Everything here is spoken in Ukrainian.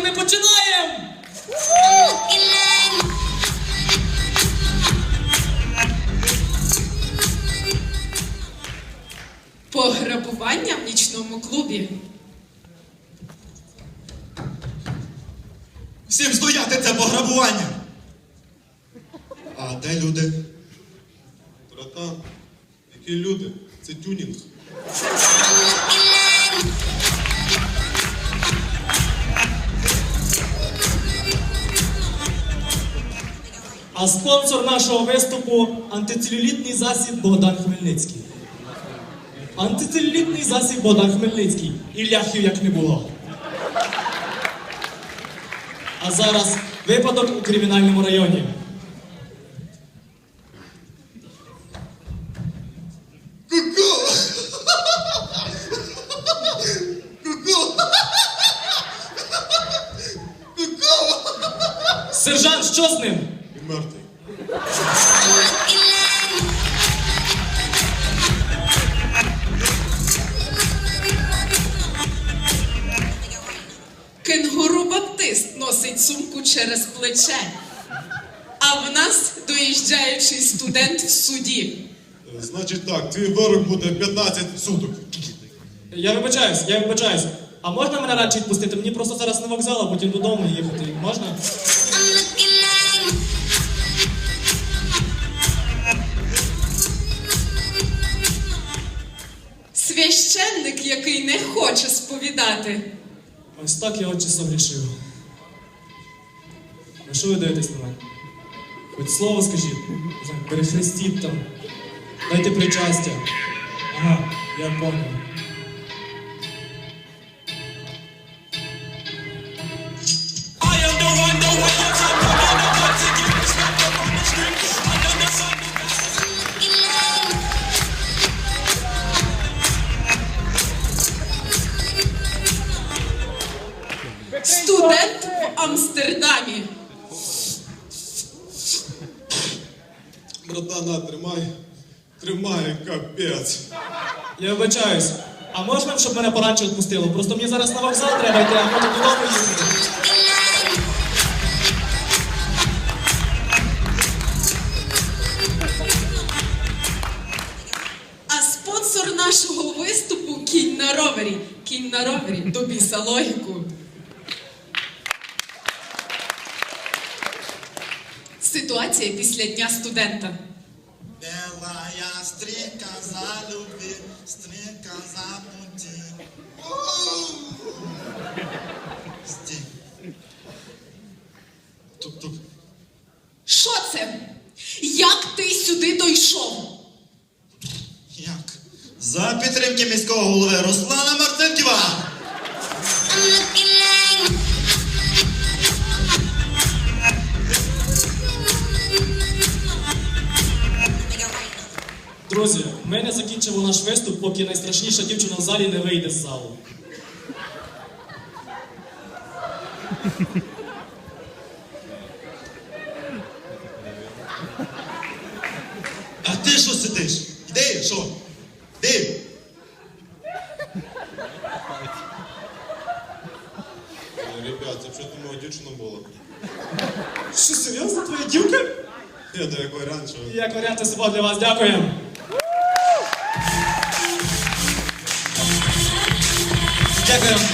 починаємо! Пограбування в нічному клубі. Всім стояти це пограбування. А де люди? Братан, які люди? Це тюнінг. А спонсор нашого виступу антицелюлітний засіб Богдан Хмельницький. Антицелюлітний засіб Богдан Хмельницький. І ляхів як не було. А зараз випадок у кримінальному районі. Сержант, що з ним? Мертвий. Кенгуру Баптист носить сумку через плече. А в нас доїжджаючий студент в суді. Е, Значить так, твій вирок буде 15 суток. Я вибачаюсь, я вибачаюсь. А можна мене радше відпустити? Мені просто зараз на вокзал, а потім додому їхати. Можна? Який не хоче сповідати. Ось так я отче согрішив. На що ви дивитесь на мене? Хоч слово скажіть, перехрестіть там, дайте причастя. Ага, я понял. Студент в Амстердамі. Братана, тримай. Тримай, капець. Я вибачаюсь. А можна, щоб мене пораньше відпустило? Просто мені зараз на вокзал треба йти, а потім додому їхати. А спонсор нашого виступу кінь на ровері. Кінь на ровері. До біса логіку. Ситуація після дня студента. Белая стрекоза любви, стрекоза пути. Стій. Тук-тук. Що це? Як ти сюди дійшов? Як? За підтримки міського голови Руслана Марцинківа! Друзі, ми не закінчимо наш виступ, поки найстрашніша дівчина в залі не вийде з залу. А ти що сидиш? Іди, що? Іди! Е, Ребят, це вже моя дівчина була. Що, серйозно, твоя дівка? Я то як варіант, що Як варіанти собою для вас, дякуємо. Seven.